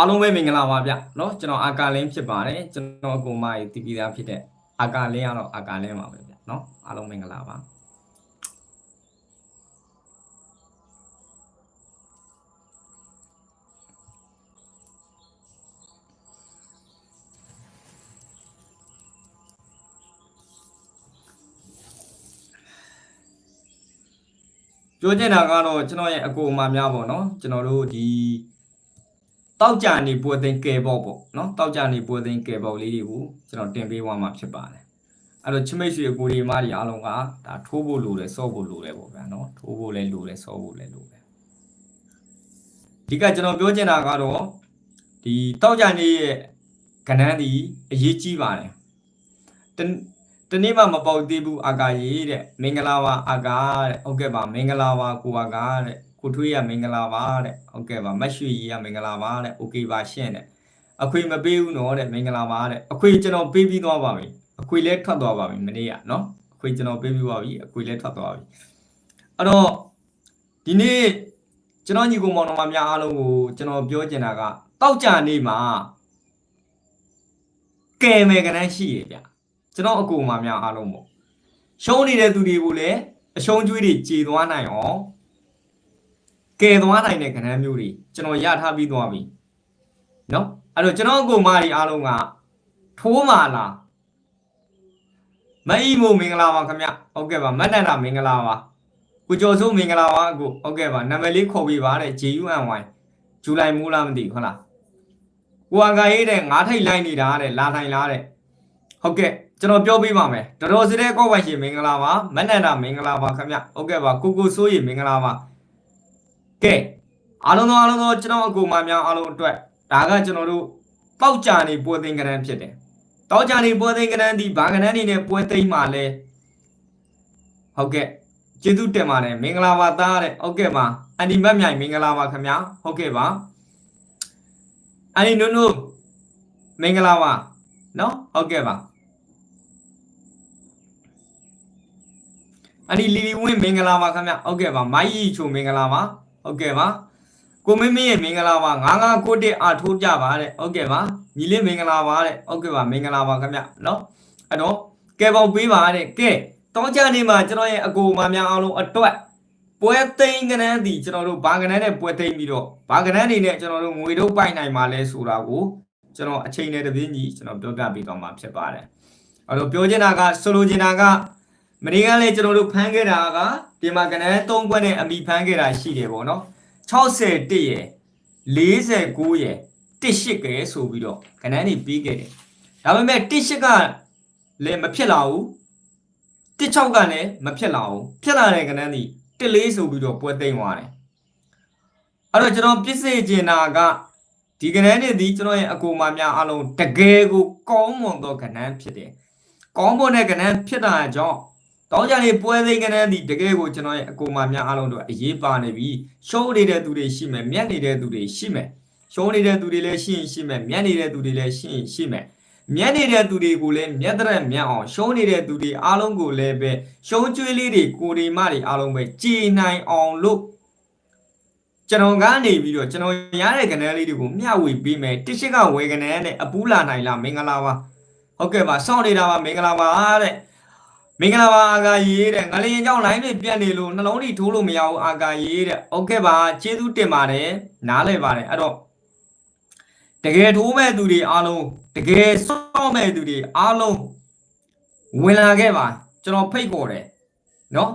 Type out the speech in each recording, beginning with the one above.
အားလုံးပဲမင်္ဂလာပါဗျเนาะကျွန်တော်အာကာလင်းဖြစ်ပါတယ်ကျွန်တော်အကူမကြီးတည်ပြီးသားဖြစ်တဲ့အာကာလင်းကတော့အာကာလင်းပါပဲဗျเนาะအားလုံးမင်္ဂလာပါပြောချင်တာကတော့ကျွန်တော်ရဲ့အကူအမများပေါ့เนาะကျွန်တော်တို့ဒီ တောက်ကြနေပွဲသိကဲပေါ့ပေါ့နော်တောက်ကြနေပွဲသိကဲပေါ့လေးတွေကိုကျွန်တော်တင်ပေးသွားမှာဖြစ်ပါတယ်အဲ့တော့ချမိတ်ရွှေကိုဒီမားတွေအားလုံးကဒါထိုးဖို့လိုတယ်စော့ဖို့လိုတယ်ပေါ့ဗျာနော်ထိုးဖို့လည်းလိုတယ်စော့ဖို့လည်းလိုတယ်ဒီကကျွန်တော်ပြောချင်တာကတော့ဒီတောက်ကြနေရဲ့ကဏ္ဍဒီအရေးကြီးပါတယ်တနေ့မှမပေါက်သေးဘူးအာကာရေးတဲ့မင်္ဂလာပါအာကာတဲ့ဟုတ်ကဲ့ပါမင်္ဂလာပါကိုအာကာတဲ့ ကိုထွေးရမင်္ဂလာပါတဲ့ဟုတ်ကဲ့ပါမတ်ရွှေကြီးရမင်္ဂလာပါတဲ့โอเคပါရှင့်တဲ့အခွေမပေးဘူးနော်တဲ့မင်္ဂလာပါတဲ့အခွေကျွန်တော်ပေးပြီးသွားပါပြီအခွေလည်းထွက်သွားပါပြီမနေ့ကနော်အခွေကျွန်တော်ပေးပြီးပါပြီအခွေလည်းထွက်သွားပြီအဲ့တော့ဒီနေ့ကျွန်တော်ညီကောင်မောင်နှမများအားလုံးကိုကျွန်တော်ပြောချင်တာကတောက်ကြနေမှာကဲမယ်ကနန်းရှိရဗျကျွန်တော်အကူမများအားလုံးပေါ့ရှုံးနေတဲ့သူတွေကိုလည်းအရှုံးကျွေးတွေကြေသွားနိုင်အောင် ကဲသွားနိုင်တဲ့ကဏ္ဍမျိုးတွေကျွန်တော်ရထားပြီးသွားပြီเนาะအဲ့တော့ကျွန်တော်အကူမတွေအားလုံးကထိုးမာလားမအီမိုမင်္ဂလာပါခင်ဗျဟုတ်ကဲ့ပါမတ်နန္ဒမင်္ဂလာပါကိုကျော်စိုးမင်္ဂလာပါအကိုဟုတ်ကဲ့ပါနာမည်လေးခေါ်ပြီးပါတဲ့ JUNY ဇူလိုင်မိုးလားမသိဘူးဟုတ်လားကိုအကရေးတဲ့ငါးထိတ်လိုက်နေတာတဲ့လာထိုင်လားတဲ့ဟုတ်ကဲ့ကျွန်တော်ပြောပြပါမယ်တော်တော်စတဲ့ကောက်ဝိုင်ရှင်မင်္ဂလာပါမတ်နန္ဒမင်္ဂလာပါခင်ဗျဟုတ်ကဲ့ပါကိုကိုစိုးရီမင်္ဂလာပါ ကဲအားလုံးသောအားလုံးသောကျွန်တော်အကူမများအားလုံးအတွက်ဒါကကျွန်တော်တို့ပေါက်ကြနေပွဲသိမ်းကရန်ဖြစ်တယ်တောက်ကြနေပွဲသိမ်းကရန်ဒီဘာကရန်နေနဲ့ပွဲသိမ်းမှာလဲဟုတ်ကဲ့ကျေးဇူးတင်ပါတယ်မင်္ဂလာပါသားတဲ့ဟုတ်ကဲ့ပါအန်ဒီမတ်မြိုင်မင်္ဂလာပါခင်ဗျဟုတ်ကဲ့ပါအန်ဒီနုနုမင်္ဂလာပါနော်ဟုတ်ကဲ့ပါအန်ဒီလီလီဝင်းမင်္ဂလာပါခင်ဗျဟုတ်ကဲ့ပါမိုင်းကြီးချိုမင်္ဂလာပါ ဟုတ်ကဲ့ပါကိုမင်းမင်းရဲ့မင်္ဂလာပါ9991အာထိုးကြပါတဲ့ဟုတ်ကဲ့ပါညီလေးမင်္ဂလာပါတဲ့ဟုတ်ကဲ့ပါမင်္ဂလာပါခင်ဗျနော်အဲ့တော့ကဲပေါင်းပေးပါတဲ့ကဲတောင်းကြနေမှာကျွန်တော်ရဲ့အကူမများအားလုံးအတွက်ပွဲသိမ်းကနန်းဒီကျွန်တော်တို့ဘာကနန်းနဲ့ပွဲသိမ်းပြီးတော့ဘာကနန်းနေနဲ့ကျွန်တော်တို့ငွေတို့ပိုက်နိုင်မှာလဲဆိုတာကိုကျွန်တော်အချိန်နဲ့တပြင်းကြီးကျွန်တော်ပြောပြပေးတော့မှာဖြစ်ပါတယ်အဲ့တော့ပြောချင်တာကဆိုလိုချင်တာက မနေ့ကလည်းကျွန်တော်တို့ဖမ်းခဲ့တာကဒီမှာကနန်း၃ခွက်နဲ့အမိဖမ်းခဲ့တာရှိတယ်ပေါ့နော်61ရယ်49ရယ်18ကဲဆိုပြီးတော့ကနန်းနေပြီးခဲ့တယ်ဒါပေမဲ့18ကလည်းမဖြစ်လာဘူး16ကလည်းမဖြစ်လာဘူးဖြစ်လာတဲ့ကနန်းဒီ14ဆိုပြီးတော့ပွဲသိမ်းသွားတယ်အဲ့တော့ကျွန်တော်ပြစ်စေချင်တာကဒီကနန်းနေဒီကျွန်တော်ရဲ့အကူမများအလုံးတကယ်ကိုကောင်းမွန်သောကနန်းဖြစ်တယ်ကောင်းမွန်တဲ့ကနန်းဖြစ်တာကြောင့် တောင်းကြနေပွဲသိမ်းကနန်းဒီတကယ်ကိုကျွန်တော်ရဲ့အကူမများအလုံးတို့အရေးပါနေပြီရှုံးနေတဲ့သူတွေရှိမယ်မြတ်နေတဲ့သူတွေရှိမယ်ရှုံးနေတဲ့သူတွေလည်းရှိရင်ရှိမယ်မြတ်နေတဲ့သူတွေလည်းရှိရင်ရှိမယ်မြတ်နေတဲ့သူတွေကိုလည်းမြတ်တဲ့မြတ်အောင်ရှုံးနေတဲ့သူတွေအားလုံးကိုလည်းပဲရှုံးကျွေးလေးတွေကိုဒီမတွေအားလုံးပဲကြည်နိုင်အောင်လို့ကျွန်တော်ကနေပြီးတော့ကျွန်တော်ရတဲ့ကဏ္ဍလေးတွေကိုမျှဝေပေးမယ်တစ်ရှိကဝေကဏ္ဍနဲ့အပူးလာနိုင်လားမင်္ဂလာပါဟုတ်ကဲ့ပါစောင့်နေတာပါမင်္ဂလာပါတဲ့ မင်္ဂလာပါအာကာရေးတဲ့ငလျင်ကြောင့်လိုင်းတွေပြတ်နေလို့နှလုံးထိထိုးလို့မရဘူးအာကာရေးတဲ့ဟုတ်ကဲ့ပါကျေးဇူးတင်ပါတယ်နားလည်ပါတယ်အဲ့တော့တကယ်ထိုးမဲ့သူတွေအားလုံးတကယ်စောင့်မဲ့သူတွေအားလုံးဝင်လာခဲ့ပါကျွန်တော်ဖိတ်ခေါ်တယ်နော်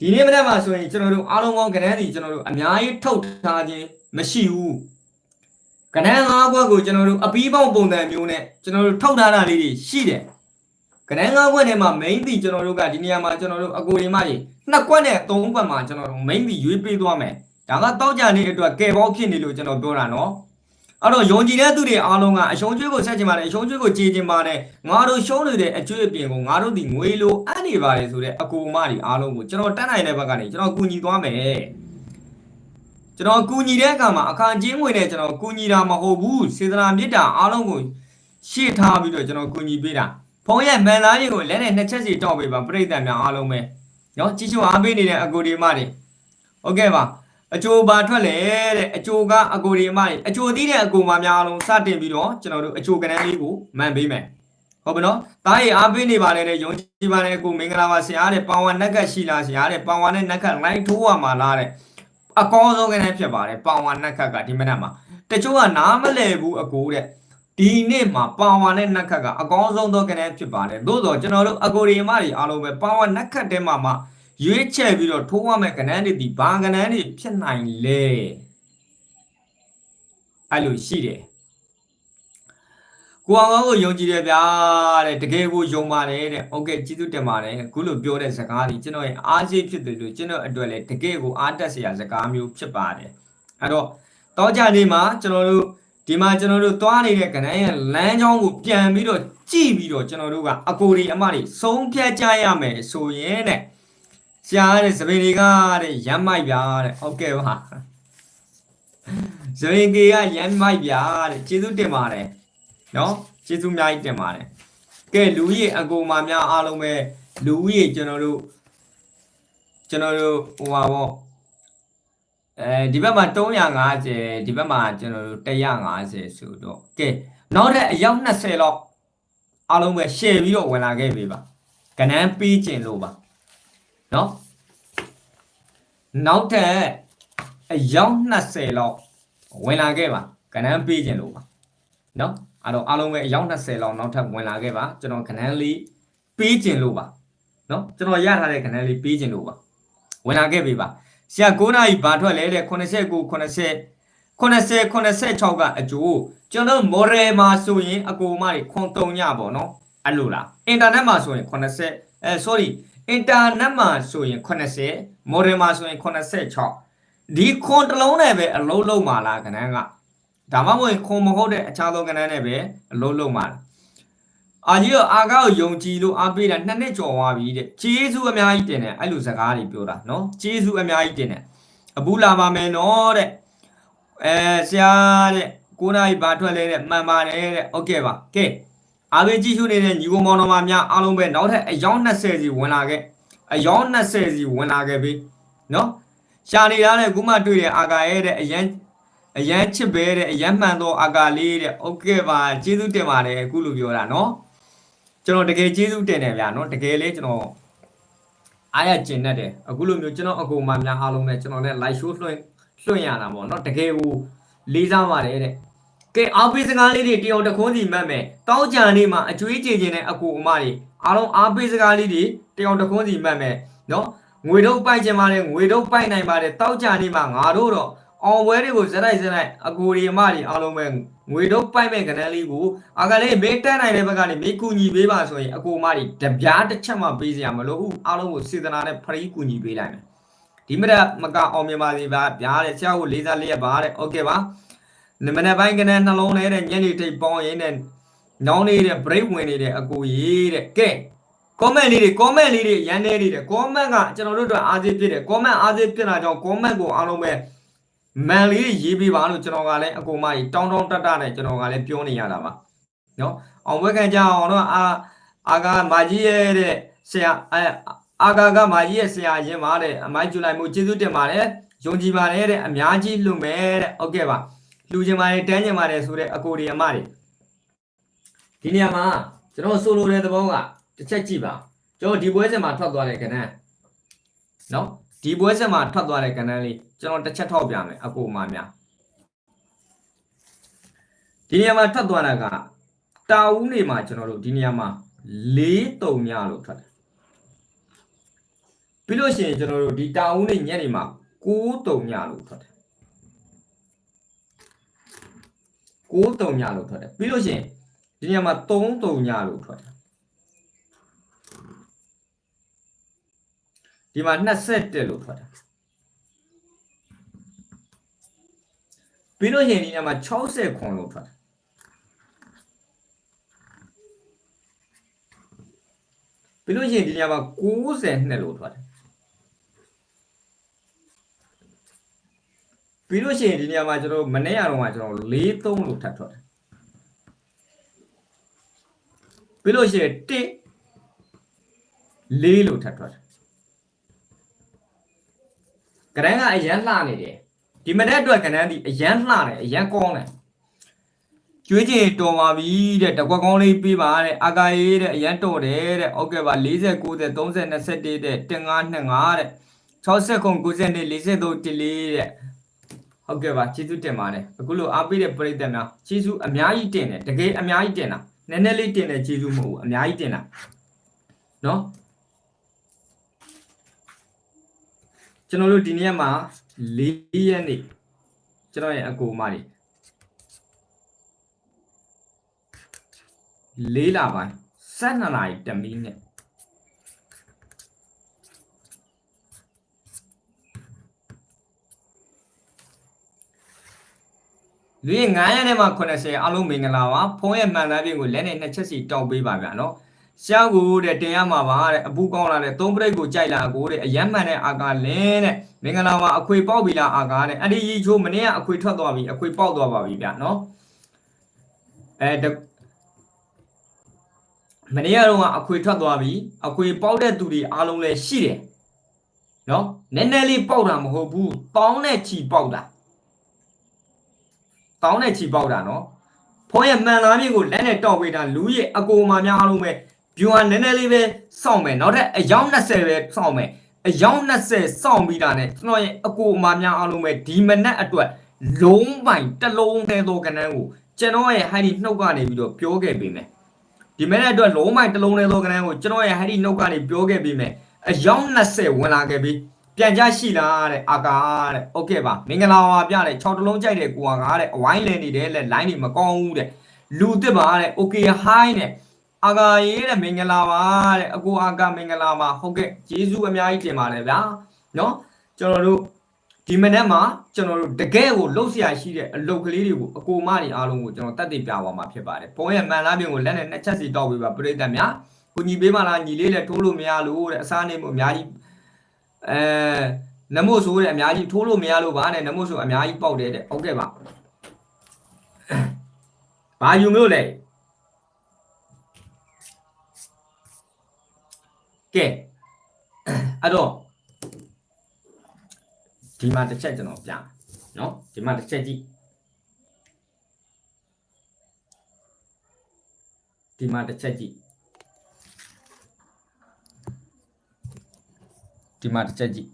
ဒီနေ့မနက်မှာဆိုရင်ကျွန်တော်တို့အားလုံးကောင်းကဏ္ဍစီကျွန်တော်တို့အများကြီးထုတ်ထားခြင်းမရှိဘူးကဏ္ဍ၅ဘွက်ကိုကျွန်တော်တို့အပီးပေါင်းပုံစံမျိုးနဲ့ကျွန်တော်တို့ထုတ်ထားတာလေးတွေရှိတယ် ကဏ္ဍ၅ဘွက်ထဲမှာ main တီကျွန်တော်တို့ကဒီနေရာမှာကျွန်တော်တို့အကိုရီမကြီးနှစ်ကွက်နဲ့သုံးကွက်မှာကျွန်တော်တို့ main တီရွေးပေးသွားမယ်ဒါကတောက်ကြနေအတွက်ကဲပေါဖြစ်နေလို့ကျွန်တော်ပြောတာနော်အဲ့တော့ယုံကြည်တဲ့သူတွေအားလုံးကအရှုံးကျွေးကိုဆက်ချင်ပါတယ်အရှုံးကျွေးကိုကြေးချင်ပါတယ်ငါတို့ရှုံးနေတဲ့အကျွေးအပြင်ကိုငါတို့ဒီငွေလိုအပ်နေပါတယ်ဆိုတဲ့အကူမတွေအားလုံးကိုကျွန်တော်တတ်နိုင်တဲ့ဘက်ကနေကျွန်တော်ကူညီသွားမယ်ကျွန်တော်ကူညီတဲ့အခါမှာအခါချင်းငွေနဲ့ကျွန်တော်ကူညီတာမဟုတ်ဘူးစေတနာမေတ္တာအားလုံးကိုရှေ့ထားပြီးတော့ကျွန်တော်ကူညီပေးတာ ဖုန်းရဲ့မန်သားတွေကိုလက်နဲ့နှစ်ချက်စီတောက်ပေးပါပြိဿံများအားလုံးပဲနော်ကြီးချိုအားပေးနေတဲ့အကိုဒီမတွေဟုတ်ကဲ့ပါအကျိုးပါထွက်လေတဲ့အကျိုးကအကိုဒီမတွေအကျိုးသီးတဲ့အကိုမများအားလုံးစတင်ပြီးတော့ကျွန်တော်တို့အကျိုးကဏ္ဍလေးကိုမှန်ပေးမယ်ဟုတ်ပါနော်။တားရီအားပေးနေပါတယ်တဲ့ယုံကြည်ပါတယ်ကိုမင်္ဂလာပါဆရာတဲ့ပန်ဝါနက်ကရှိလားဆရာတဲ့ပန်ဝါနဲ့နက်က line ထိုးရမှာလားတဲ့အကောင်းဆုံးကနေဖြစ်ပါတယ်ပန်ဝါနက်ကကဒီမနက်မှာတချို့ကနားမလဲဘူးအကိုတဲ့ ဒီနေ့မှာပါဝါနဲ့နက်ကတ်ကအကောင်းဆုံးသောကဏ္ဍဖြစ်ပါတယ်သို့တော့ကျွန်တော်တို့အကိုဒီအမကြီးအားလုံးပဲပါဝါနက်ကတ်တဲမှာမှာ ရွေးချယ်ပြီးတော့ထိုးရမယ့်ကဏ္ဍတွေဒီဘာကဏ္ဍတွေဖြစ်နိုင်လဲအဲ့လိုရှိတယ်ကိုအောင်ကိုယုံကြည်တယ်ဗျာတဲ့တကယ်ကိုယုံပါတယ်တဲ့โอเคကျေးဇူးတင်ပါတယ်အခုလိုပြောတဲ့စကားကြီးကျွန်တော်ရဲ့အားရှိဖြစ်တယ်လို့ကျွန်တော်အတွက်လည်းတကယ်ကိုအားတက်စရာစကားမျိုးဖြစ်ပါတယ်အဲ့တော့တောကြနေမှာကျွန်တော်တို့ ဒီမှာကျွန်တော်တို့သွားနေတဲ့ကဏ္ဍရဲ့လမ်းကြောင်းကိုပြန်ပြီးတော့ကြည့်ပြီးတော့ကျွန်တော်တို့ကအကိုဒီအမတွေဆုံးဖြတ်ကြရမယ်ဆိုရင်တဲ့ရှားတဲ့စပင်တွေကတဲ့ရမ်းမိုက်ဗျာတဲ့ဟုတ်ကဲ့ပါစပင်ကြီးကရမ်းမိုက်ဗျာတဲ့ကျေးဇူးတင်ပါတယ်နော်ကျေးဇူးအများကြီးတင်ပါတယ်ကဲလူကြီးအကူမများအားလုံးပဲလူကြီးကျွန်တော်တို့ကျွန်တော်တို့ဟိုပါဗော အဲဒီဘက်မှာ350ဒီဘက်မှာကျွန်တော်တို့150ဆိုတော့ကဲနောက်တဲ့အယောက်20လောက်အားလုံးပဲ share ပြီးတော့ဝင်လာခဲ့ပြီပါကနန်းပေးကျင်လို့ပါနော်နောက်ထပ်အယောက်20လောက်ဝင်လာခဲ့ပါကဏန်းပေးခြင်းလို့ပါနော်အဲ့တော့အားလုံးပဲအယောက်20လောက်နောက်ထပ်ဝင်လာခဲ့ပါကျွန်တော်ကဏန်းလေးပေးခြင်းလို့ပါနော်ကျွန်တော်ရထားတဲ့ကဏန်းလေးပေးခြင်းလို့ပါဝင်လာခဲ့ပြီပါ ဆရာ9နာရီဘာထွက်လဲတဲ့89 90 80 86ကအကျိုးကျွန်တော်မော်ရယ်မှာဆိုရင်အကိုမတွေခွန်တုံညပေါ့နော်အဲ့လိုလားအင်တာနက်မှာဆိုရင်80အဲ sorry အင်တာနက်မှာဆိုရင်80မော်ဒယ်မှာဆိုရင်86ဒီခွန်တစ်လုံးနဲ့ပဲအလုံးလုံးမှာလားခဏကဒါမှမဟုတ်ခွန်မဟုတ်တဲ့အခြားသောကဏ္ဍနဲ့ပဲအလုံးလုံးမှာလား အာကြီးရောအာကားကိုယုံကြည်လို့အားပေးတာနှစ်နှစ်ကျော်သွားပြီတဲ့ကျေးဇူးအများကြီးတင်တယ်အဲ့လိုစကားတွေပြောတာနော်ကျေးဇူးအများကြီးတင်တယ်အဘူးလာပါမယ်နော်တဲ့အဲဆရာတဲ့ကိုနိုင်ဘာထွက်လဲတဲ့မှန်ပါတယ်တဲ့ဟုတ်ကဲ့ပါကဲအားပေးကြည့်ရှုနေတဲ့ညီကောင်မောင်တော်မများအားလုံးပဲနောက်ထပ်အယောင်း20စီဝင်လာခဲ့အယောင်း20စီဝင်လာခဲ့ပြီနော်ရှာနေရတဲ့ခုမှတွေ့ရအာကာရဲ့တဲ့အရန်အရန်ချစ်ပဲတဲ့အရန်မှန်သောအာကာလေးတဲ့ဟုတ်ကဲ့ပါကျေးဇူးတင်ပါတယ်အခုလိုပြောတာနော် ကျွန်တော်တကယ်ကျေးဇူးတင်တယ်ဗျာနော်တကယ်လေးကျွန်တော်အားရကျင်တတ်တယ်အခုလိုမျိုးကျွန်တော်အကူမများအားလုံးနဲ့ကျွန်တော်နဲ့ live show လွှင့်လွှင့်ရတာပေါ့နော်တကယ်ကိုလေးစားပါတယ်တဲ့ကဲအားပေးစကားလေးတွေတယောက်တစ်ခွန်းစီမှတ်မယ်တောင်းကြံနေမှာအကျွေးကြေခြင်းနဲ့အကူအမတွေအားလုံးအားပေးစကားလေးတွေတယောက်တစ်ခွန်းစီမှတ်မယ်နော်ငွေတော့ပိုက်ခြင်းပါတယ်ငွေတော့ပိုက်နိုင်ပါတယ်တောက်ကြနေမှာငါတို့တော့အောင်ပွဲတွေကိုဇက်လိုက်ဇက်လိုက်အကူတွေအမတွေအားလုံးပဲ ငွေတော့ပိုက်မဲ့ကဏ္ဍလေးကိုအကလေးမေးတက်နိုင်တဲ့ဘက်ကနေမေးကူညီပေးပါဆိုရင်အကူအမတွေတပြားတစ်ချက်မှပေးစရာမလိုဘူးအားလုံးကိုစေတနာနဲ့ဖရီးကူညီပေးလိုက်မယ်ဒီမရမကအောင်မြင်ပါစေဗျာဗျာတဲ့ဆရာကိုလေးစားလေးရပါတဲ့โอเคပါနမနေ့ပိုင်းကနေ့နှလုံးလေးတဲ့ညနေထိပ်ပေါင်းရင်းနဲ့နောင်းနေတဲ့ break ဝင်နေတဲ့အကူကြီးတဲ့ကဲ comment လေးတွေ comment လေးတွေရန်နေနေတယ် comment ကကျွန်တော်တို့အတွက်အားသေးဖြစ်တယ် comment အားသေးဖြစ်တာကြောင့် comment ကိုအားလုံးပဲ မန်လေးရေးပေးပါလို့ကျွန်တော်ကလည်းအကူမကြီးတောင်းတောင်းတတနဲ့ကျွန်တော်ကလည်းပြောနေရတာပါနော်အောင်ဝက်ခံကြအောင်တော့အာအာကမာကြီးရဲ့တဲ့ဆရာအဲအာကာကမာကြီးရဲ့ဆရာရင်ပါတဲ့အမိုက်ကျူလိုက်မှုကျေးဇူးတင်ပါတယ်ယုံကြည်ပါတယ်တဲ့အများကြီးလှူမယ်တဲ့ဟုတ်ကဲ့ပါလှူချင်ပါတယ်တန်းချင်ပါတယ်ဆိုတဲ့အကိုတွေအမတွေဒီနေရာမှာကျွန်တော်ဆိုလိုတဲ့သဘောကတစ်ချက်ကြည့်ပါကျွန်တော်ဒီပွဲစဉ်မှာထွက်သွားတဲ့ကဏ္ဍနော် ဒီပွဲစဉ်မှာထွက်သွားတဲ့ကဏ္ဍလေးကျွန်တော်တစ်ချက်ထောက်ပြမယ်အကိုမများဒီနေရာမှာထွက်သွားတာကတာဦးနေမှာကျွန်တော်တို့ဒီနေရာမှာ၄တုံညလို့ထွက်တယ်ပြီးလို့ရှိရင်ကျွန်တော်တို့ဒီတာဦးနေညက်နေမှာ9တုံညလို့ထွက်တယ်9တုံညလို့ထွက်တယ်ပြီးလို့ရှိရင်ဒီနေရာမှာ3တုံညလို့ထွက်တယ် ဒီမှာ21လို့ထွက်တယ်ပြီးလို့ရှိရင်ဒီနေရာမှာ60ခွန်လို့ထွက်တယ်ပြီးလို့ရှိရင်ဒီနေရာမှာ92လို့ထွက်တယ်ပြီးလို့ရှိရင်ဒီနေရာမှာကျွန်တော်မနေ့ကတော့ကကျွန်တော်43လို့ထပ်ထွက်တယ်ပြီးလို့ရှိရင်1 4လို့ထပ်ထွက်တယ် ကရန်ကအရန်လှနေတယ်ဒီမနေ့အတွက်ကဏ္ဍဒီအရန်လှတယ်အရန်ကောင်းတယ်ကျွေးချင်တော်ပါပြီတဲ့တကွက်ကောင်းလေးပေးပါတဲ့အာကာရေးတဲ့အရန်တော်တယ်တဲ့ဟုတ်ကဲ့ပါ40 90 30 21တဲ့တင်5 25တဲ့60ခု90 43တလေးတဲ့ဟုတ်ကဲ့ပါကျေးဇူးတင်ပါတယ်အခုလိုအားပေးတဲ့ပရိသတ်များကျေးဇူးအများကြီးတင်တယ်တကယ်အများကြီးတင်တာနည်းနည်းလေးတင်တယ်ကျေးဇူးမဟုတ်ဘူးအများကြီးတင်တာနော် ကျွန်တော်တို့ဒီနေ့မှာ၄ရက်နေ့ကျွန်တော်ရဲ့အကူအမတွေလေးလာပိုင်း12နာရီတမီးနဲ့လူရ9ရက်နဲ့မှ80အလုံးမင်္ဂလာပါဖုန်းရဲ့မှန်သားပြင်ကိုလက်နဲ့နှစ်ချက်စီတောက်ပေးပါဗျာနော် ရှာကိုတဲ့တင်ရမှာပါတဲ့အပူကောင်းလာတဲ့သုံးပရိတ်ကိုကြိုက်လာကိုတဲ့အယမ်းမှန်တဲ့အာကာလင်းတဲ့မင်္ဂလာပါအခွေပေါက်ပြီလားအာကာတဲ့အဲ့ဒီရီချိုးမနေ့ကအခွေထွက်သွားပြီအခွေပေါက်သွားပါပြီဗျာနော်အဲတမနေ့ကတော့အခွေထွက်သွားပြီအခွေပေါက်တဲ့သူတွေအားလုံးလည်းရှိတယ်နော်နည်းနည်းလေးပေါက်တာမဟုတ်ဘူးတောင်းနဲ့ချီပေါက်တာတောင်းနဲ့ချီပေါက်တာနော်ဖုန်းရဲ့မှန်လားမြေကိုလက်နဲ့တောက်ပေးတာလူရဲ့အကိုအမများအားလုံးပဲ view ကနည်းနည်းလေးပဲစောင့်မယ်နောက်ထပ်အယောက်20ပဲစောင့်မယ်အယောက်20စောင့်ပြီးတာနဲ့ကျွန်တော်ရဲ့အကိုအမများအားလုံးပဲဒီမနက်အတွက်လုံးပိုင်တစ်လုံးသေးသောကဏ္ဍကိုကျွန်တော်ရဲ့ဟိုင်းဒီနှုတ်ကနေပြီးတော့ပြောခဲ့ပေးမယ်ဒီမနက်အတွက်လုံးပိုင်တစ်လုံးသေးသောကဏ္ဍကိုကျွန်တော်ရဲ့ဟိုင်းဒီနှုတ်ကနေပြောခဲ့ပေးမယ်အယောက်20ဝင်လာခဲ့ပြီပြန်ကြရှိလားတဲ့အာကာတဲ့โอเคပါမင်္ဂလာပါပြတဲ့6တလုံးကြိုက်တဲ့ကိုကကားတဲ့အဝိုင်းလဲနေတယ်လက် line တွေမကောင်းဘူးတဲ့လူသစ်ပါတဲ့โอเค hi နဲ့ အာဂါရေးတဲ့မင်္ဂလာပါတဲ့အကိုအာဂါမင်္ဂလာပါဟုတ်ကဲ့ယေရှုအများကြီးတင်ပါတယ်ဗျာနော်ကျွန်တော်တို့ဒီမနေ့မှာကျွန်တော်တို့တကယ်ကိုလှုပ်ရှားရှိတဲ့အလုပ်ကလေးတွေကိုအကိုမတွေအားလုံးကိုကျွန်တော်တက်တည်ပြပါမှာဖြစ်ပါတယ်။ဘုံရဲ့မှန်လားပြင်ကိုလက်နဲ့နှစ်ချက်စီတောက်ပေးပါပရိသတ်များ။ကိုညီပေးမလားညီလေးလည်းထိုးလို့မရလို့တဲ့အစားနေမှုအများကြီးအဲနမို့ဆိုတဲ့အများကြီးထိုးလို့မရလို့ပါနဲ့နမို့ဆိုအများကြီးပေါက်တယ်တဲ့။ဟုတ်ကဲ့ပါ။ဘာယူမျိုးလဲ။ ကဲအဲ့တော့ဒီမှာတစ်ချက်ကျွန်တော်ပြနော်ဒီမှာတစ်ချက်ကြည့်ဒီမှာတစ်ချက်ကြည့်ဒီမှာတစ်ချက်ကြည့်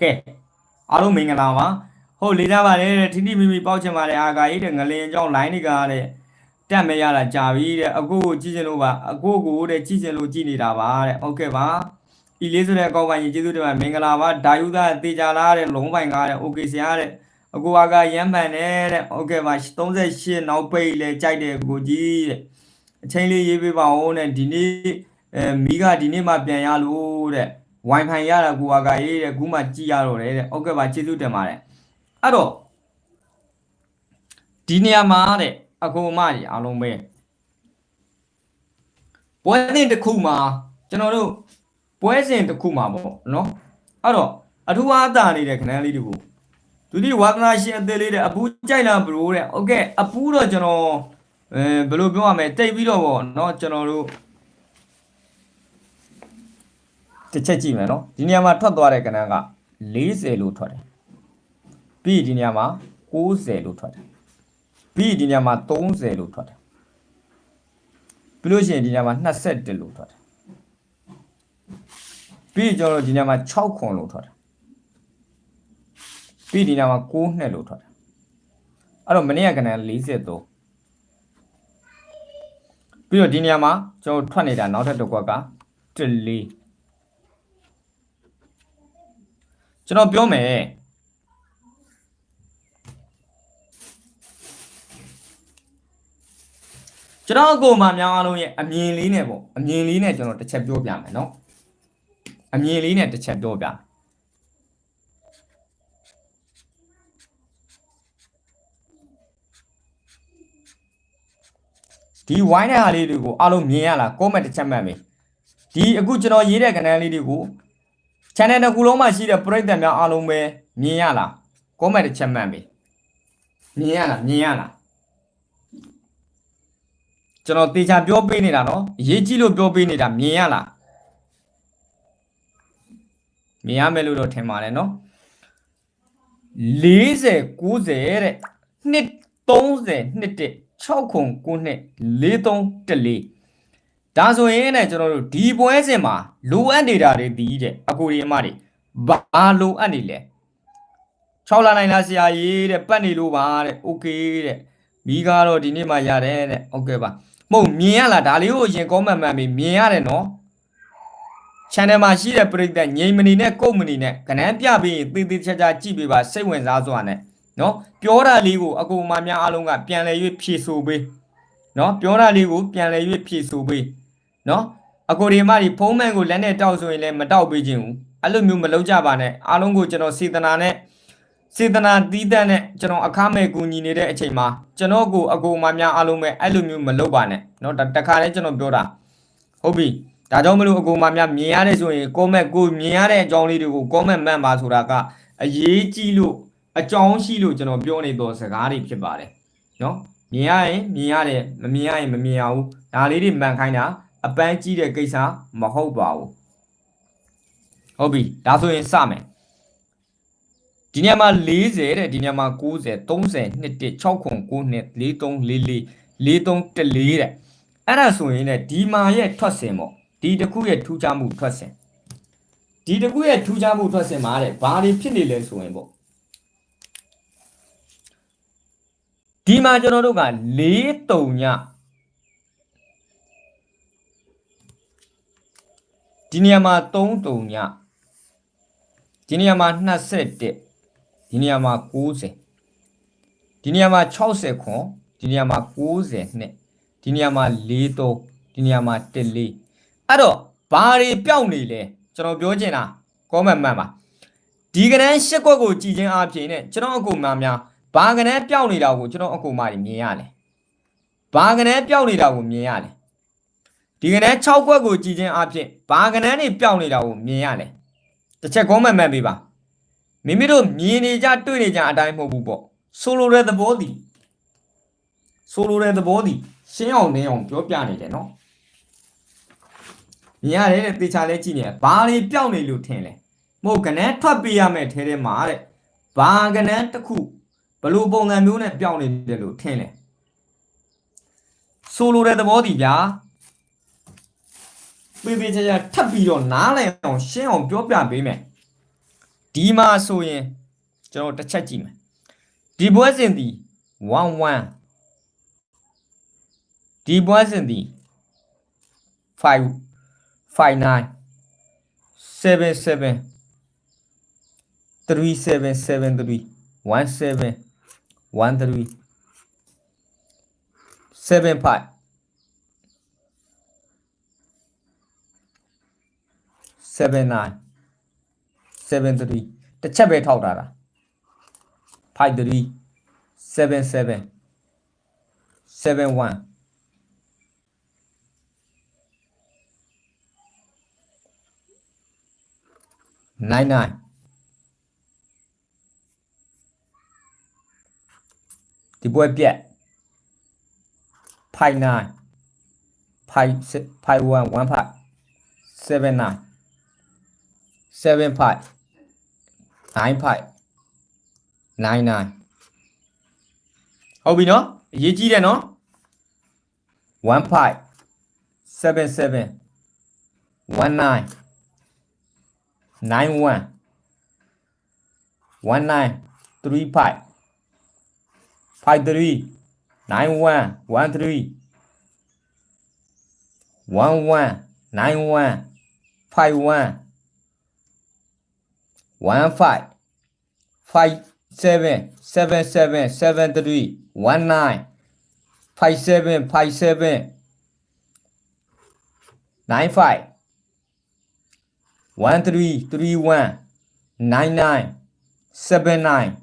ကဲအားလုံးမင်္ဂလာပါဟုတ်လေးစားပါတယ်တဲ့ထိထိမိမိပေါက်ချင်ပါတယ်အာကာကြီးတဲ့ငလင်ကြောင့် line တွေကတဲ့တက်မရတာကြာပြီတဲ့အကိုကိုကြည့်ချင်လို့ပါအကိုကိုတဲ့ကြည့်ချင်လို့ကြည့်နေတာပါတဲ့ဟုတ်ကဲ့ပါဤလေးဆိုတဲ့အကောက်ပိုင်းကြီးကျေးဇူးတင်ပါမင်္ဂလာပါဒါယုသားတေချာလားတဲ့လုံးပိုင်ကားတဲ့ okay ဆရာတဲ့အကိုအာကာရမ်းပန်တယ်တဲ့ဟုတ်ကဲ့ပါ38နောက်ပိတ်လဲကြိုက်တယ်ကိုကြီးတဲ့အချိန်လေးရေးပေးပါဦးတဲ့ဒီနေ့အဲမိကဒီနေ့မှပြန်ရလို့တဲ့ wifi ရတာကိုကကရေးတဲ့ခုမှကြည်ရတော့တယ်တဲ့ဟုတ်ကဲ့ပါကျေးဇူးတင်ပါတယ်အဲ့တော့ဒီနေရာမှာတဲ့အကူအမကြီးအားလုံးပဲပွဲစဉ်တစ်ခုမှာကျွန်တော်တို့ပွဲစဉ်တစ်ခုမှာပေါ့နော်အဲ့တော့အထူးအားသာနေတဲ့ခဏလေးတွေကိုဒုတိယဝါသနာရှင်အသေးလေးတဲ့အပူကြိုက်လားဘရိုးတဲ့ဟုတ်ကဲ့အပူတော့ကျွန်တော်အဲဘယ်လိုပြောရမလဲတိတ်ပြီးတော့ပေါ့နော်ကျွန်တော်တို့ တစ်ချက်ကြည့်မယ်နော်ဒီနေရာမှာထွက်သွားတဲ့ကဏ္ဍက40လို့ထွက်တယ်ပြီးဒီနေရာမှာ90လို့ထွက်တယ်ပြီးဒီနေရာမှာ30လို့ထွက်တယ်ပြီးလို့ရှိရင်ဒီနေရာမှာ21လို့ထွက်တယ်ပြီးကျွန်တော်တို့ဒီနေရာမှာ6ခွန်လို့ထွက်တယ်ပြီးဒီနေရာမှာ9နှစ်လို့ထွက်တယ်အဲ့တော့မနေ့ကကဏ္ဍ43ပြီးတော့ဒီနေရာမှာကျွန်တော်ထွက်နေတာနောက်ထပ်တစ်ခွက်က14 ကျွန်တော်ပြောမယ်ကျွန်တော်အကိုမများအားလုံးရဲ့အမြင်လေးနဲ့ပေါ့အမြင်လေးနဲ့ကျွန်တော်တစ်ချက်ပြောပြမယ်နော်အမြင်လေးနဲ့တစ်ချက်ပြောပြဒီဝိုင်းတဲ့ဟာလေးတွေကိုအားလုံးမြင်ရလား comment တစ်ချက်မှတ်မယ်ဒီအခုကျွန်တော်ရေးတဲ့ကဏ္ဍလေးတွေကို channel တစ်ခုလုံးမှာရှိတဲ့ပရိသတ်များအားလုံးပဲမြင်ရလားကောမန့်တစ်ချက်မှန်ပြီမြင်ရလားမြင်ရလားကျွန်တော်တေချာပြောပေးနေတာနော်အရေးကြီးလို့ပြောပေးနေတာမြင်ရလားမြင်ရမယ်လို့တော့ထင်ပါတယ်နော်40 90တဲ့နှစ်30နှစ်တက်6ခု9နှစ်4314 ဒါဆိုရင်ねကျွန်တော်တို့ဒီပွဲစဉ်မှာလိုအပ်နေတာတွေဒီတဲ့အကူရီအမတွေဘာလိုအပ်နေလဲ6လနိုင်လားဆရာကြီးတဲ့ပတ်နေလို့ပါတဲ့โอเคတဲ့မိကားတော့ဒီနေ့မှရတယ်တဲ့โอเคပါမဟုတ်မြင်ရလားဒါလေးကိုအရင် comment မှန်ပြီးမြင်ရတယ်နော် channel မှာရှိတဲ့ပရိသတ်ငိမ့်မနီနဲ့ကုတ်မနီနဲ့ကနန်းပြပြီးရင်သေသေးချာချာကြည့်ပေးပါစိတ်ဝင်စားစွာနဲ့နော်ပြောတာလေးကိုအကူမများအားလုံးကပြန်လည်၍ဖြည့်ဆိုပေးနော်ပြောတာလေးကိုပြန်လည်၍ဖြည့်ဆိုပေး နော်အကူဒီမဒီဖုံးမှန်ကိုလက်နဲ့တောက်ဆိုရင်လည်းမတောက်ပေးခြင်းဘူးအဲ့လိုမျိုးမလုပ်ကြပါနဲ့အားလုံးကိုကျွန်တော်စေတနာနဲ့စေတနာတီးတတ်နဲ့ကျွန်တော်အခမဲ့ကူညီနေတဲ့အချိန်မှာကျွန်တော်ကိုအကူမများအားလုံးပဲအဲ့လိုမျိုးမလုပ်ပါနဲ့နော်ဒါတခါလဲကျွန်တော်ပြောတာဟုတ်ပြီဒါကြောင့်မလို့အကူမများမြင်ရတယ်ဆိုရင် comment ကိုမြင်ရတဲ့အကြောင်းလေးတွေကို comment မှန်ပါဆိုတာကအရေးကြီးလို့အကြောင်းရှိလို့ကျွန်တော်ပြောနေတော့စကားတွေဖြစ်ပါတယ်နော်မြင်ရရင်မြင်ရတယ်မမြင်ရရင်မမြင်ရဘူးဒါလေးတွေမှန်ခိုင်းတာ အပန်းကြီးတဲ့ကိစ္စမဟုတ်ပါဘူးဟုတ်ပြီဒါဆိုရင်စမယ်ဒီညမှာ40တဲ့ဒီညမှာ90 30နှစ်1 6ခု9နှစ်4344 4314တဲ့အဲ့ဒါဆိုရင်လည်းဒီမာရဲ့ထွက်စင်ပေါ့ဒီတစ်ခုရဲ့ထူးခြားမှုထွက်စင်ဒီတစ်ခုရဲ့ထူးခြားမှုထွက်စင်မှာတဲ့ဘာတွေဖြစ်နေလဲဆိုရင်ပေါ့ဒီမှာကျွန်တော်တို့က4တုံည ဒီနေရာမှာ3တုံညဒီနေရာမှာ21ဒီနေရာမှာ90ဒီနေရာမှာ60ခွန်ဒီနေရာမှာ90နှစ်ဒီနေရာမှာ43ဒီနေရာမှာ14အဲ့တော့ဘာတွေပျောက်နေလဲကျွန်တော်ပြောချင်တာ comment မှန်ပါဒီကနန်းရှက်ကွက်ကိုကြည်ချင်းအားဖြင့်ねကျွန်တော်အကူမှများဘာကနန်းပျောက်နေတာကိုကျွန်တော်အကူမှတွေမြင်ရတယ်ဘာကနန်းပျောက်နေတာကိုမြင်ရတယ် ဒီကနန်း6ကွက်ကိုကြည်ချင်းအားဖြင့်ဘာကနန်းတွေပျောက်နေတာကိုမြင်ရတယ်တစ်ချက် comment မှန်ပေးပါမိမိတို့မြင်နေကြတွေ့နေကြအတိုင်းမဟုတ်ဘူးပေါ့ဆိုလိုတဲ့သဘောတည်ဆိုလိုတဲ့သဘောတည်ရှင်းအောင်နင်းအောင်ပြောပြနေတယ်နော်မြင်ရတယ်တဲ့တေချာလဲကြည့်နေတယ်ဘာတွေပျောက်နေလို့ထင်လဲမဟုတ်ကနန်းထွက်ပေးရမယ်ထဲထဲမှာတဲ့ဘာကနန်းတစ်ခုဘလို့ပုံစံမျိုးနဲ့ပျောက်နေတယ်လို့ထင်လဲဆိုလိုတဲ့သဘောတည်ဗျာ ပေပေချာချာထပ်ပြီးတော့နားလည်အောင်ရှင်းအောင်ပြောပြပေးမယ်ဒီမှာဆိုရင်ကျွန်တော်တစ်ချက်ကြည့်မယ်ဒီဘွဲစဉ်ဒီ11ဒီဘွဲစဉ်ဒီ5 59 77 3773 17 13 75 79 73တစ်ချက်ပဲထောက်တာလား53 77 71 99ဒီပွဲပြက်59 5 51 1 5 79 75 95 99ဟုတ်ပြီနော်အရေးကြီးတယ်နော် 15 77 19 91 19 35 53 91 13 11 91 51 15 57 77 73 19 57 57 95 1331 99 79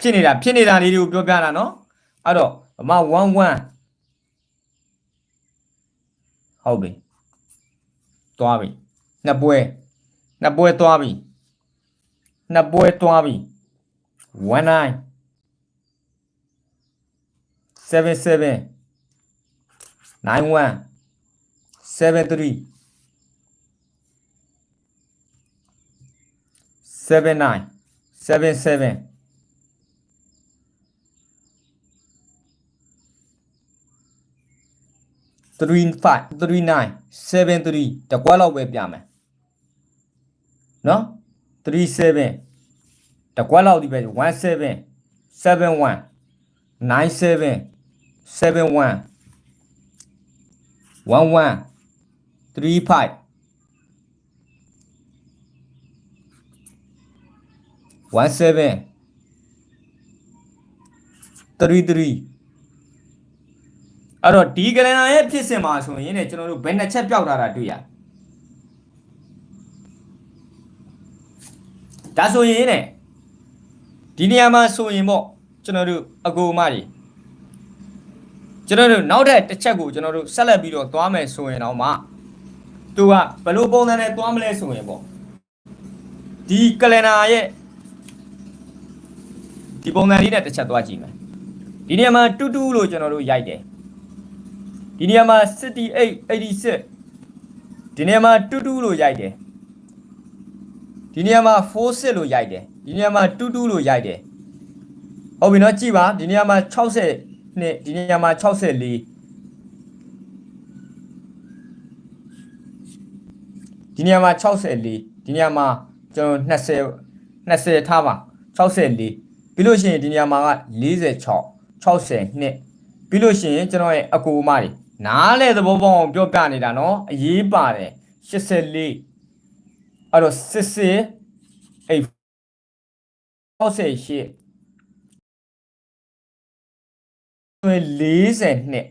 ဖြစ်နေတာဖြစ်နေတာလေးတွေကိုပြောပြတာနော်အဲ့တော့အမ11ဟုတ်ပြီသွားပြီနှစ်ပွဲ နှစ်ပွဲသွားပြီနှစ်ပွဲသွားပြီ19 77 91 73 79 77 35 39 73တကွက်လောက်ပဲပြမယ် နော်37တကွက်လောက်ဒီပဲ17 71 97 71 11 35 17 33အဲ့တော့ဒီကလန်နာရဲ့ဖြစ်စဉ်မှာဆိုရင်ねကျွန်တော်တို့ဘယ်နှစ်ချက်ပြောက်ထားတာတွေ့ရ ဒါဆိုရင်ねဒီနေရာမှာဆိုရင်ပေါ့ကျွန်တော်တို့အကူအမတွေကျွန်တော်တို့နောက်ထပ်တစ်ချက်ကိုကျွန်တော်တို့ဆက်လက်ပြီးတော့သွားမယ်ဆိုရင်တော့မှသူကဘယ်လိုပုံစံနဲ့သွားမလဲဆိုရင်ပေါ့ဒီကလန်နာရဲ့ဒီပုံစံလေးနဲ့တစ်ချက်သွားကြည့်မယ်ဒီနေရာမှာတူတူလို့ကျွန်တော်တို့ရိုက်တယ်ဒီနေရာမှာ68 86ဒီနေရာမှာတူတူလို့ရိုက်တယ် ဒီနေရာမှာ46လို့ရိုက်တယ်ဒီနေရာမှာတူတူလို့ရိုက်တယ်ဟုတ်ပြီနော်ကြည့်ပါဒီနေရာမှာ60နှစ်ဒီနေရာမှာ64ဒီနေရာမှာ64ဒီနေရာမှာကျွန်တော်20 20ထားပါ64ပြီးလို့ရှိရင်ဒီနေရာမှာက46 60နှစ်ပြီးလို့ရှိရင်ကျွန်တော်ရဲ့အကူအမတွေနားလေသဘောပေါက်အောင်ပြောပြနေတာနော်အရေးပါတယ်84 အဲ့တော့စစ်8 68 40နှစ်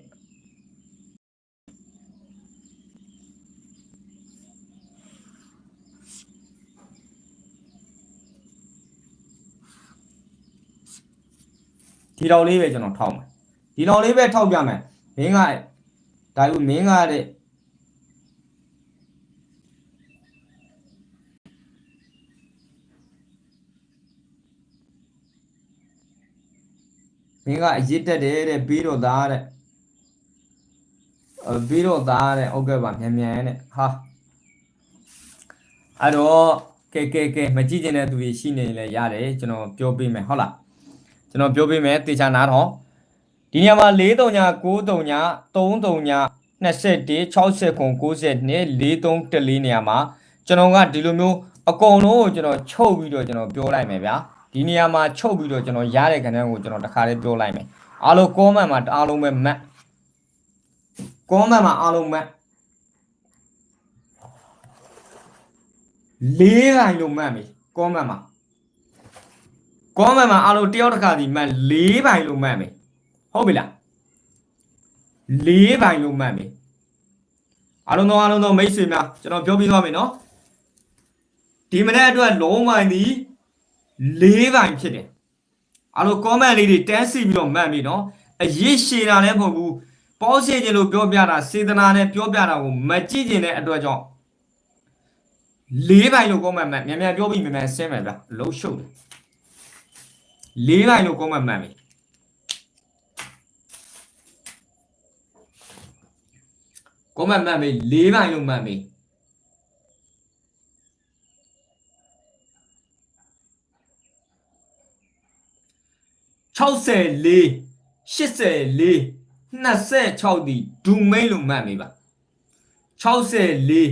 ဒီတော်လေးပဲကျွန်တော်ထောက်မယ်ဒီတော်လေးပဲထောက်ပြမယ်မင်းကဒါယူမင်းကတဲ့ မင်းကအရစ်တက်တယ်တဲ့ပြီးတော့သားတဲ့အဲပြီးတော့သားတဲ့ဟုတ်ကဲ့ပါမြန်မြန်တဲ့ဟာအဲ့တော့ကဲကဲကဲမကြည့်ကျင်တဲ့သူတွေရှိနေလဲရတယ်ကျွန်တော်ပြောပေးမယ်ဟုတ်လားကျွန်တော်ပြောပေးမယ်တေချာနားတော့ဒီနေရာမှာ4 3ညာ9 3ညာ3 3ညာ21 60ခု90နဲ့43တလေးနေရာမှာကျွန်တော်ကဒီလိုမျိုးအကုန်လုံးကိုကျွန်တော်ချုပ်ပြီးတော့ကျွန်တော်ပြောလိုက်မယ်ဗျာ ဒီနေရာမှာချုပ်ပြီးတော့ကျွန်တော်ရတဲ့ခဏကိုကျွန်တော်တခါလေးပြောလိုက်မယ်အားလုံး comment မှာအားလုံးပဲမှတ် comment မှာအားလုံးမှတ်လေးတိုင်းလို့မှတ်ပြီ comment မှာ comment မှာအားလုံးတယောက်တစ်ခါစီမှတ်လေးပိုင်းလို့မှတ်မယ်ဟုတ်ပြီလားလေးပိုင်းလို့မှတ်မယ်အားလုံးသောအားလုံးသောမိတ်ဆွေများကျွန်တော်ပြောပြသွားမယ်နော်ဒီမနေ့အတွက်လုံးဝသည် လေးပိုင်းဖြစ်တယ်အားလုံး comment လေးတွေတန်းစီပြီးတော့မှတ်ပြီနော်အရေးရှည်တာလည်းမဟုတ်ဘူးပေါ့ရှည်ခြင်းလို့ပြောပြတာစေတနာနဲ့ပြောပြတာကိုမကြည့်ခြင်းတဲ့အတွက်ကြောင့်လေးပိုင်းလို့ comment မှတ်မြန်မြန်ပြောပြီးမြန်မြန်ဆင်းမယ်ဗျလှုပ်ရှုပ်တယ်လေးပိုင်းလို့ comment မှတ်ပြီကိုမမှတ်မေး၄ပိုင်းလို့မှတ်မေး 64 84 26ဒီဒူမိန်လို့မှတ်မေးပါ64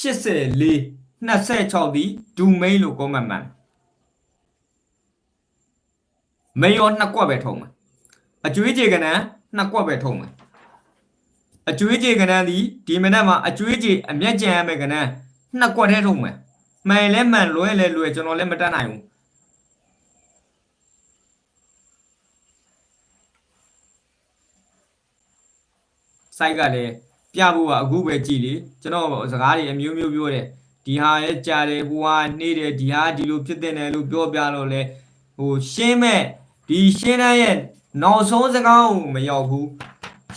84 26ဒီဒူမိန်လို့ကိုမမှတ်မေယောနှစ်ကွက်ပဲထုံးမှာအကျွေးကြေကနန်းနှစ်ကွက်ပဲထုံးမှာအကျွေးကြေကနန်းသည်ဒီမနက်မှာအကျွေးကြေအမျက်ကြံရမယ်ကနန်းနှစ်ကွက်ထဲထုံမယ်မှန်လဲမှန်လွဲလဲလွဲကျွန်တော်လည်းမတတ်နိုင်ဘူး စိုက်ကလည်းပြဖို့ကအခုပဲကြည်လေကျွန်တော်စကားတွေအမျိုးမျိုးပြောတယ်ဒီဟာရဲ့ကြားတယ်ဟိုဟာနေတယ်ဒီဟာဒီလိုဖြစ်တဲ့တယ်လို့ပြောပြတော့လဲဟိုရှင်းမဲ့ဒီရှင်းတဲ့ရဲ့နောက်ဆုံးစကားကိုမရောက်ဘူး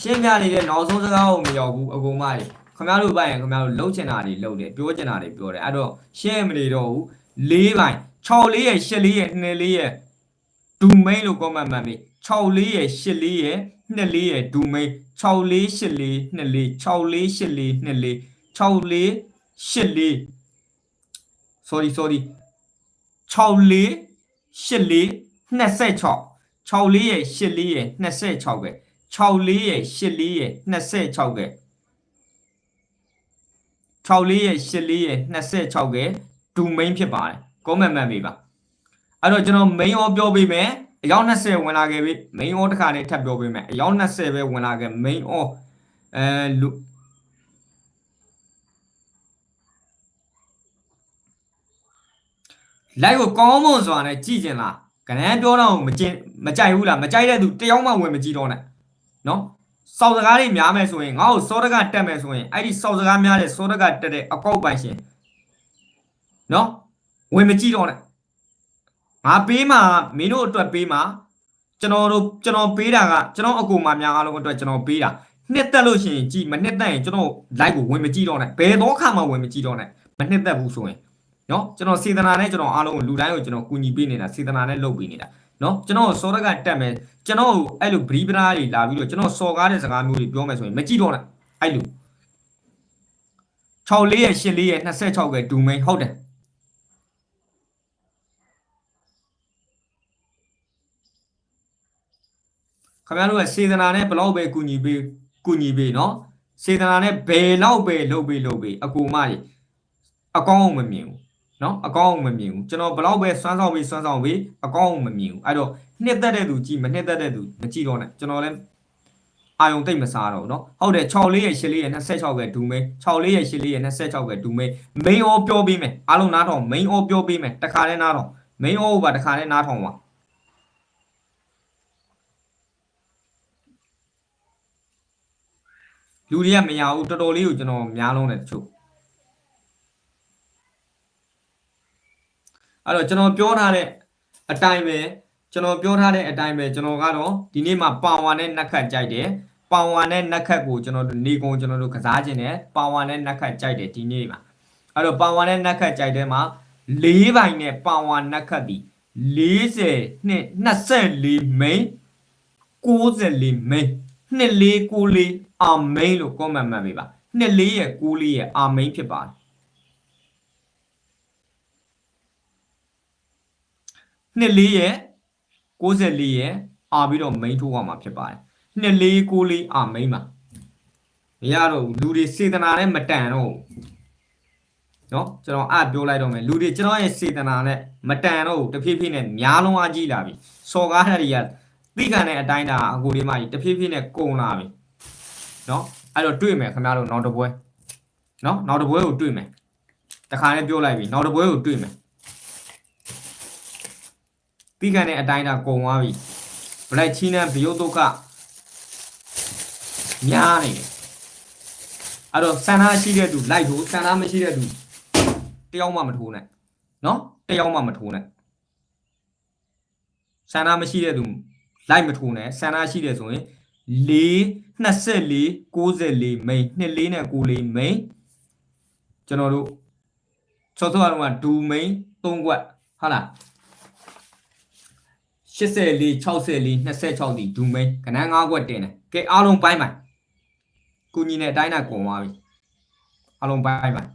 ရှင်းပြနေတဲ့နောက်ဆုံးစကားကိုမရောက်ဘူးအကုန်မတွေခင်ဗျားတို့ပိုင်ရင်ခင်ဗျားတို့လှုပ်ချင်တာတွေလှုပ်တယ်ပြောချင်တာတွေပြောတယ်အဲ့တော့ရှင်းမနေတော့ဘူး၄ပိုင်း6လေးရဲ့8လေးရဲ့2လေးရဲ့ဒူမိန်လို့ comment မှတ်ပြီ6လေးရယ်8လေးရယ်2လေးရယ်ဒူမိန် 6လေး8လေး2လေး6လေး8လေး2လေး6လေး8လေး sorry sorry 6လေး8လေး26 6လေးရယ်8လေးရယ်26ပဲ6လေးရယ်8လေးရယ်26ပဲ6လေးရယ်8လေးရယ်26ကဲဒူမိန်ဖြစ်ပါတယ် comment မှတ်ပြီပါအဲ့တော့ကျွန်တော် main ရောပြောပေးမယ် အယောက်20ဝင်လာခဲ့ပြီ main ရောတစ်ခါနဲ့ထပ်ပြောပေးမယ်အယောက်20ပဲဝင်လာခဲ့ main ရောအဲလူလိုက်ကိုကောင်းမွန်စွာနဲ့ကြည်ကျင်လားကနန်းပြောတော့မကျင်မကြိုက်ဘူးလားမကြိုက်တဲ့သူတယောက်မှဝင်မကြည့်တော့နဲ့နော်စောက်စကားတွေများမယ်ဆိုရင်ငါ့ကိုစောတကတက်မယ်ဆိုရင်အဲ့ဒီစောက်စကားများတဲ့စောတကတက်တဲ့အကောက်ပိုင်ရှင်နော်ဝင်မကြည့်တော့နဲ့ ငါပေးမှာမင်းတို့အတွက်ပေးမှာကျွန်တော်တို့ကျွန်တော်ပေးတာကကျွန်တော်အကူမများအားလုံးအတွက်ကျွန်တော်ပေးတာနှစ်သက်လို့ရှိရင်ကြည်မနှစ်သက်ရင်ကျွန်တော် live ကိုဝင်မကြည့်တော့နဲ့ဘယ်တော့ခါမှဝင်မကြည့်တော့နဲ့မနှစ်သက်ဘူးဆိုရင်နော်ကျွန်တော်စေတနာနဲ့ကျွန်တော်အားလုံးကိုလူတိုင်းကိုကျွန်တော်ကူညီပေးနေတာစေတနာနဲ့လုပ်ပေးနေတာနော်ကျွန်တော်စောရကတက်မယ်ကျွန်တော်အဲ့လိုဘရီပရာတွေလာပြီးတော့ကျွန်တော်စော်ကားတဲ့စကားမျိုးတွေပြောမယ်ဆိုရင်မကြည့်တော့နဲ့အဲ့လို6လေးရဲ့8လေးရဲ့26ကဒူမိန်ဟုတ်တယ် ခင်ဗျားတို့ကစေတနာနဲ့ဘလောက်ပဲကူညီပေးကူညီပေးနော်စေတနာနဲ့ဘယ်လောက်ပဲလုပ်ပေးလုပ်ပေးအကူမကြီးအကောင်းအောင်မမြင်ဘူးနော်အကောင်းအောင်မမြင်ဘူးကျွန်တော်ဘလောက်ပဲစွမ်းဆောင်ပြီးစွမ်းဆောင်ပြီးအကောင်းအောင်မမြင်ဘူးအဲ့တော့နှစ်သက်တဲ့သူကြည့်မနှစ်သက်တဲ့သူမကြည့်တော့နဲ့ကျွန်တော်လည်းအာယုံတိတ်မစားတော့ဘူးနော်ဟုတ်တယ်6လေးရဲ့8လေးရဲ့26ကဒူမိန်6လေးရဲ့8လေးရဲ့26ကဒူမိန် main အောပြောပေးမယ်အားလုံးနားထောင် main အောပြောပေးမယ်တခါလဲနားထောင် main အောပါတခါလဲနားထောင်ပါ လူတွေကမရဘူးတော်တော်လေးကိုကျွန်တော်များလုံးတယ်တချို့အဲ့တော့ကျွန်တော်ပြောထားတဲ့အတိုင်းပဲကျွန်တော်ပြောထားတဲ့အတိုင်းပဲကျွန်တော်ကတော့ဒီနေ့မှာပါဝါနဲ့နက်ခတ်ကြိုက်တယ်ပါဝါနဲ့နက်ခတ်ကိုကျွန်တော်တို့နေကုံကျွန်တော်တို့ကစားခြင်းတယ်ပါဝါနဲ့နက်ခတ်ကြိုက်တယ်ဒီနေ့မှာအဲ့တော့ပါဝါနဲ့နက်ခတ်ကြိုက်တဲ့မှာ၄ဘိုင်နဲ့ပါဝါနက်ခတ်ဒီ40နှစ်24မိန်94မိန်2494 အာမိန်လို့ comment မှတ်ပေးပါ24ရဲ့94ရဲ့အာမိန်ဖြစ်ပါတယ် နှစ်လေးရဲ့64ရဲ့အာပြီးတော့ main ထိုးရမှာဖြစ်ပါတယ်နှစ်လေး64အာ main မှာမရတော့ဘူးလူတွေစေတနာနဲ့မတန်တော့ဘူးเนาะကျွန်တော်အပြောလိုက်တော့မယ်လူတွေကျွန်တော်ရဲ့စေတနာနဲ့မတန်တော့ဘူးတဖြည်းဖြည်းနဲ့များလုံးအားကြီးလာပြီစော်ကားတဲ့တွေကသိခံတဲ့အတိုင်းဒါအကိုလေးမကြီးတဖြည်းဖြည်းနဲ့ကုန်လာပြီ နော်အဲ့တော့တွေ့မယ်ခင်ဗျားတို့နောက်တစ်ပွဲနော်နောက်တစ်ပွဲကိုတွေ့မယ်တခါနဲ့ပြောလိုက်ပြီနောက်တစ်ပွဲကိုတွေ့မယ်ပြီးကန်တဲ့အတိုင်းဒါကုံသွားပြီဘလိုက်ချီနန်ဘယုတ်တုကများနေတယ်အဲ့တော့ဆန္ဒရှိတဲ့သူလိုက်ထိုးဆန္ဒမရှိတဲ့သူတယောက်မှမထိုးနဲ့နော်တယောက်မှမထိုးနဲ့ဆန္ဒမရှိတဲ့သူလိုက်မထိုးနဲ့ဆန္ဒရှိတယ်ဆိုရင်လေး 24 94မိန်24နဲ့94မိန်ကျွန်တော်တို့စောစောကတော့ဒူမိန်3ခွက်ဟုတ်လား84 64 26ဒီဒူမိန်ကနန်း9ခွက်တင်တယ်ကဲအားလုံးပိုင်းပိုင်းကုညီနဲ့အတိုင်းတာကုန်သွားပြီအားလုံးပိုင်းပိုင်း